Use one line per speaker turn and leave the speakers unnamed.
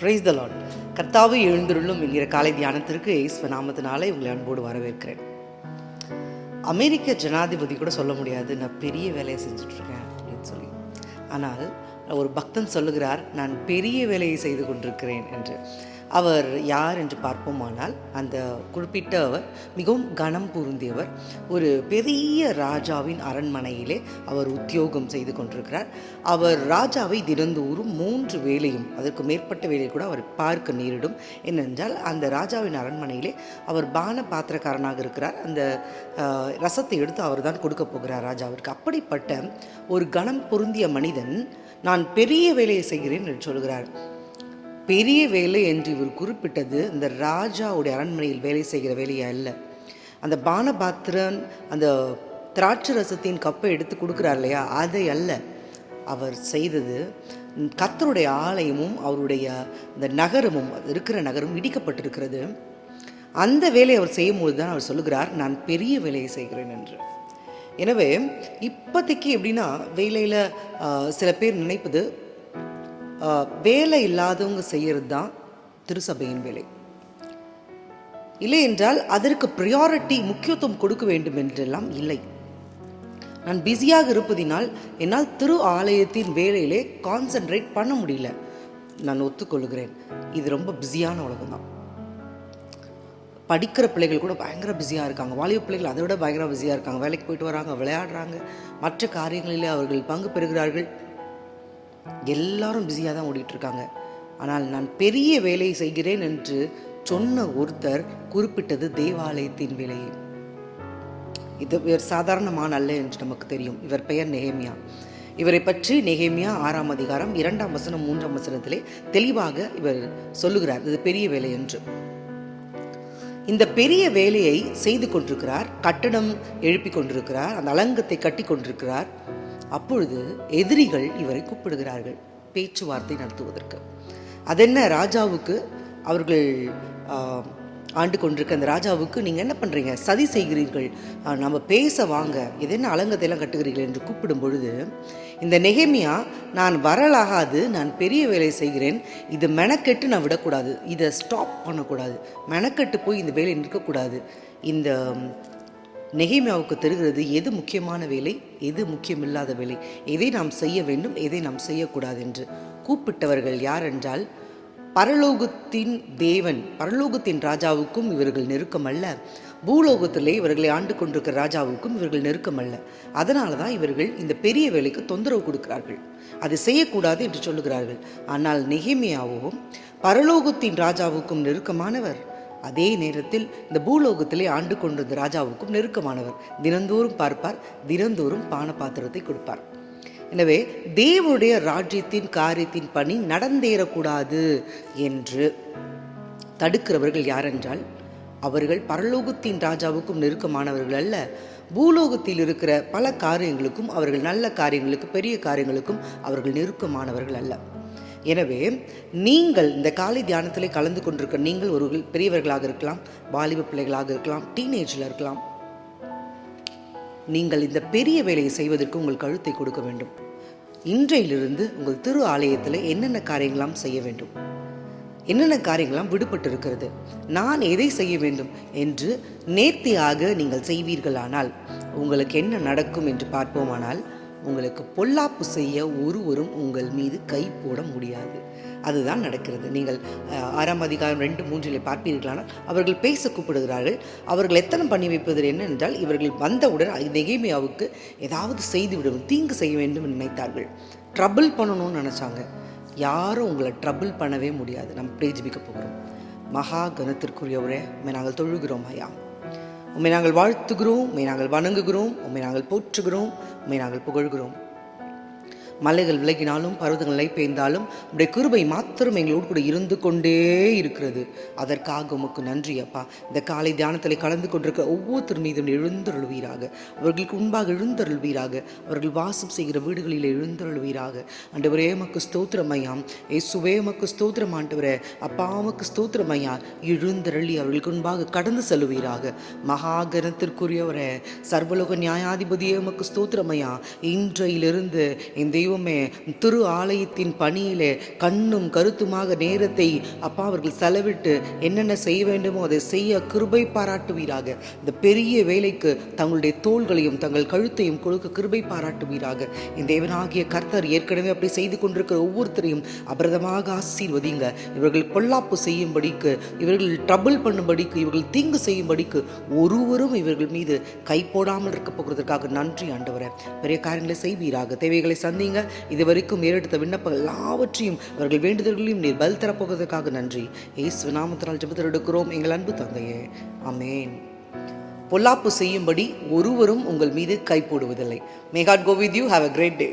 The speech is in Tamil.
ப்ரைஸ் த லாட் கர்த்தாவை எழுந்திருளும் என்கிற காலை தியானத்திற்கு இயேசு நாமத்தினாலே உங்களை அன்போடு வரவேற்கிறேன். அமெரிக்க ஜனாதிபதி கூட சொல்ல முடியாது நான் பெரிய வேலையை செஞ்சிட்ருக்கேன் அப்படின்னு சொல்லி. ஆனால் ஒரு பக்தன் சொல்லுகிறார் நான் பெரிய வேலையை செய்து கொண்டிருக்கிறேன் என்று. அவர் யார் என்று பார்ப்போமானால் அந்த குறிப்பிட்ட அவர் மிகவும் கனம் பொருந்தியவர். ஒரு பெரிய ராஜாவின் அரண்மனையிலே அவர் உத்தியோகம் செய்து கொண்டிருக்கிறார். அவர் ராஜாவை தினந்தோறும் மூன்று வேலையும் அதற்கு மேற்பட்ட வேலையை கூட அவர் பார்க்க நேரிடும். என்னென்றால் அந்த ராஜாவின் அரண்மனையிலே அவர் பான பாத்திரக்காரனாக இருக்கிறார். அந்த ரசத்தை எடுத்து அவர் தான் கொடுக்க போகிறார் ராஜாவிற்கு. அப்படிப்பட்ட ஒரு கனம் பொருந்திய மனிதன் நான் பெரிய வேலையை செய்கிறேன் என்று சொல்கிறார். பெரிய வேலை என்று இவர் குறிப்பிட்டது இந்த ராஜாவுடைய அரண்மனையில் வேலை செய்கிற வேலையா அல்ல அந்த பானபாத்திரன் அந்த திராட்சை ரசத்தின் கப்பை எடுத்து கொடுக்குறார் இல்லையா? அதை அல்ல. அவர் செய்தது கத்தருடைய ஆலயமும் அவருடைய இந்த நகரமும் அது இருக்கிற நகரம் இடிக்கப்பட்டிருக்கிறது. அந்த வேலையை அவர் செய்யும்போது தான் அவர் சொல்லுகிறார் நான் பெரிய வேலையை செய்கிறேன் என்று. எனவே இப்போதைக்கு எப்படின்னா வேலையில் சில பேர் நினைப்பது வேலை இல்லாதவங்க செய்கிறது தான் திருசபையின் வேலை. இல்லை என்றால் அதற்கு ப்ரியாரிட்டி முக்கியத்துவம் கொடுக்க வேண்டும் என்றெல்லாம் இல்லை. நான் பிஸியாக இருப்பதினால் என்னால் திரு ஆலயத்தின் வேலையிலே கான்சென்ட்ரேட் பண்ண முடியல. நான் ஒத்துக்கொள்கிறேன். இது ரொம்ப பிஸியான உலகம் தான். படிக்கிற பிள்ளைகள் கூட பயங்கர பிஸியாக இருக்காங்க. வாலிப பிள்ளைகள் அதை விட பயங்கர பிஸியாக இருக்காங்க. வேலைக்கு போயிட்டு வராங்க விளையாடுறாங்க. மற்ற காரியங்களிலே அவர்கள் பங்கு பெறுகிறார்கள். எல்லாரும் பிஸியாக தான் ஓடிட்டுருக்காங்க ஆனால் நான் பெரிய வேலை செய்கிறேன் என்று சொன்ன ஒருத்தர் குறிப்பிட்டது தேவாலயத்தின் வேலையை. இது இவர் சாதாரணமான அல்ல என்று நமக்கு தெரியும். இவர் பெயர் நெகேமியா. இவரை பற்றி நெகேமியா ஆறாம் அதிகாரம் இரண்டாம் வசனம் மூன்றாம் வசனத்திலே தெளிவாக இவர் சொல்லுகிறார். இது பெரிய வேலை என்று. இந்த பெரிய வேலையை செய்து கொண்டிருக்கிறார் கட்டடம் எழுப்பி கொண்டிருக்கிறார் அந்த அலங்கத்தை கட்டி கொண்டிருக்கிறார். அப்பொழுது எதிரிகள் இவரை கூப்பிடுகிறார்கள் பேச்சுவார்த்தை நடத்துவதற்கு. அதென்ன ராஜாவுக்கு அவர்கள் ஆண்டு கொண்டிருக்க அந்த ராஜாவுக்கு நீங்கள் என்ன பண்ணுறீங்க சதி செய்கிறீர்கள். நம்ம பேச வாங்க. இது என்ன கட்டுகிறீர்கள் என்று கூப்பிடும் பொழுது இந்த நெகமியா நான் வரலாகாது நான் பெரிய வேலை செய்கிறேன். இது மெனக்கெட்டு நான் விடக்கூடாது. இதை ஸ்டாப் பண்ணக்கூடாது. மெனக்கெட்டு போய் இந்த வேலை நிற்கக்கூடாது. இந்த நெகிமியாவுக்கு தெரிகிறது எது முக்கியமான வேலை எது முக்கியமில்லாத வேலை? எதை நாம் செய்ய வேண்டும் எதை நாம் செய்யக்கூடாது என்று கூப்பிட்டவர்கள் யார் என்றால் பரலோகத்தின் தேவன் பரலோகத்தின் ராஜாவுக்கும் இவர்கள் நெருக்கமல்ல. பூலோகத்திலே இவர்களை ஆண்டு கொண்டிருக்கிற ராஜாவுக்கும் இவர்கள் நெருக்கமல்ல. அதனால தான் இவர்கள் இந்த பெரிய வேலைக்கு தொந்தரவு கொடுக்கிறார்கள். அது செய்யக்கூடாது என்று சொல்லுகிறார்கள். ஆனால் நெகிமியாவும் பரலோகத்தின் ராஜாவுக்கும் நெருக்கமானவர். அதே நேரத்தில் இந்த பூலோகத்திலே ஆண்டு கொண்டிருந்த ராஜாவுக்கும் நெருக்கமானவர். தினந்தோறும் பார்ப்பார் தினந்தோறும் பான பாத்திரத்தை கொடுப்பார். எனவே தேவனுடைய ராஜ்யத்தின் காரியத்தின் பணி நடந்தேறக்கூடாது என்று தடுக்கிறவர்கள் யாரென்றால் அவர்கள் பரலோகத்தின் ராஜாவுக்கும் நெருக்கமானவர்கள் அல்ல. பூலோகத்தில் இருக்கிற பல காரியங்களுக்கும் அவர்கள் நல்ல காரியங்களுக்கு பெரிய காரியங்களுக்கும் அவர்கள் நெருக்கமானவர்கள் அல்ல. எனவே நீங்கள் இந்த காலை தியானத்தில் கலந்து கொண்டிருக்க நீங்கள் ஒரு பெரியவர்களாக இருக்கலாம் வாலிப பிள்ளைகளாக இருக்கலாம் டீனேஜில் இருக்கலாம். நீங்கள் இந்த பெரிய வேலையை செய்வதற்கு உங்கள் கழுத்தை கொடுக்க வேண்டும். இன்றையிலிருந்து உங்கள் திரு ஆலயத்தில் என்னென்ன காரியங்களாம் செய்ய வேண்டும்? என்னென்ன காரியங்களாம் விடுபட்டு இருக்கிறது நான் எதை செய்ய வேண்டும் என்று நேர்த்தியாக நீங்கள் செய்வீர்களானால் உங்களுக்கு என்ன நடக்கும் என்று பார்ப்போமானால் உங்களுக்கு பொல்லாப்பு செய்ய ஒருவரும் உங்கள் மீது கை போட முடியாது. அதுதான் நடக்கிறது. நீங்கள் ஆறாம் அதிகாரம் ரெண்டு மூன்றில் பார்ப்பீர்களானால் அவர்கள் பேச கூப்பிடுகிறார்கள். அவர்கள் எத்தனை பண்ணி வைப்பது என்னென்றால் இவர்கள் வந்தவுடன் நெகைமையாவுக்கு ஏதாவது செய்து விடும் தீங்கு செய்ய வேண்டும் என்று நினைத்தார்கள். ட்ரபிள் பண்ணணும்னு நினச்சாங்க. யாரும் உங்களை ட்ரபிள் பண்ணவே முடியாது. நம்ம பிரேஜிபிக்க போகிறோம். மகா கனத்திற்குரியவரே நாங்கள் தொழுகிறோம் ஐயா. உம்மை நாங்கள் வாழ்த்துகிறோம் உம்மை நாங்கள் வணங்குகிறோம் உம்மை நாங்கள் போற்றுகிறோம் உம்மை நாங்கள் புகழ்கிறோம். மலைகள் விலகினாலும் பர்வதங்கள் நிலை பெய்ந்தாலும் உடைய கிருபை மாத்திரம் எங்களோடு கூட இருந்து கொண்டே இருக்கிறது. அதற்காக உமக்கு நன்றி அப்பா. இந்த காலை தியானத்தில் கலந்து கொண்டிருக்க ஒவ்வொருத்தர் மீதும் எழுந்தருள்வீராக. அவர்களுக்கு முன்பாக எழுந்தருள்வீராக. அவர்கள் வாசம் செய்கிற வீடுகளில் எழுந்தருள்வீராக. ஆண்டவரே மக்கு ஸ்தோத்திரம் ஐயா. ஏசுவே மக்கு ஸ்தோத்திரம் ஆண்டவரே. அப்பா உமக்கு ஸ்தோத்திரம் ஐயா. எழுந்தருளி அவர்களுக்கு முன்பாக கடந்து செல்வீராக மகாகனத்திற்குரியவரே சர்வலோக நியாயாதிபதியே மக்கு ஸ்தோத்திரம் ஐயா. இன்றையிலிருந்து என் தெய்வ தெய்வமே திரு ஆலயத்தின் பணியிலே கண்ணும் கருத்துமாக நேரத்தை அப்பா அவர்கள் செலவிட்டு என்னென்ன செய்ய வேண்டுமோ அதை செய்ய கிருபை பாராட்டுவீராக. இந்த பெரிய வேலைக்கு தங்களுடைய தோள்களையும் தங்கள் கழுத்தையும் கொடுக்க கிருபை பாராட்டுவீராக. இந்த தேவனாகிய கர்த்தர் ஏற்கனவே அப்படி செய்து கொண்டிருக்கிற ஒவ்வொருத்தரையும் அபிரதமாக ஆசீர்வதிங்க இவர்கள் பொல்லாப்பு செய்யும்படிக்கு இவர்கள் ட்ரபிள் பண்ணும்படிக்கு இவர்கள் தீங்கு செய்யும்படிக்கு ஒருவரும் இவர்கள் மீது கை போடாமல் இருக்க போகிறதுக்காக நன்றி ஆண்டவரை. பெரிய காரியங்களை செய்வீராக. தேவைகளை சந்திங்க. இதுவரைக்கும் ஏறெடுத்த விண்ணப்பங்கள் எல்லாவற்றையும் அவர்கள் வேண்டுதல்களையும் நீர் பல் தரப்போவதற்காக நன்றி. இயேசு நாமத்தினால் ஜபத்தில் எடுக்கிறோம். எங்கள் அன்பு தந்தையே அமேன் பொல்லாப்பு செய்யும்படி ஒருவரும் உங்கள் மீது கை போடுவதில்லை. May God go with you have a great day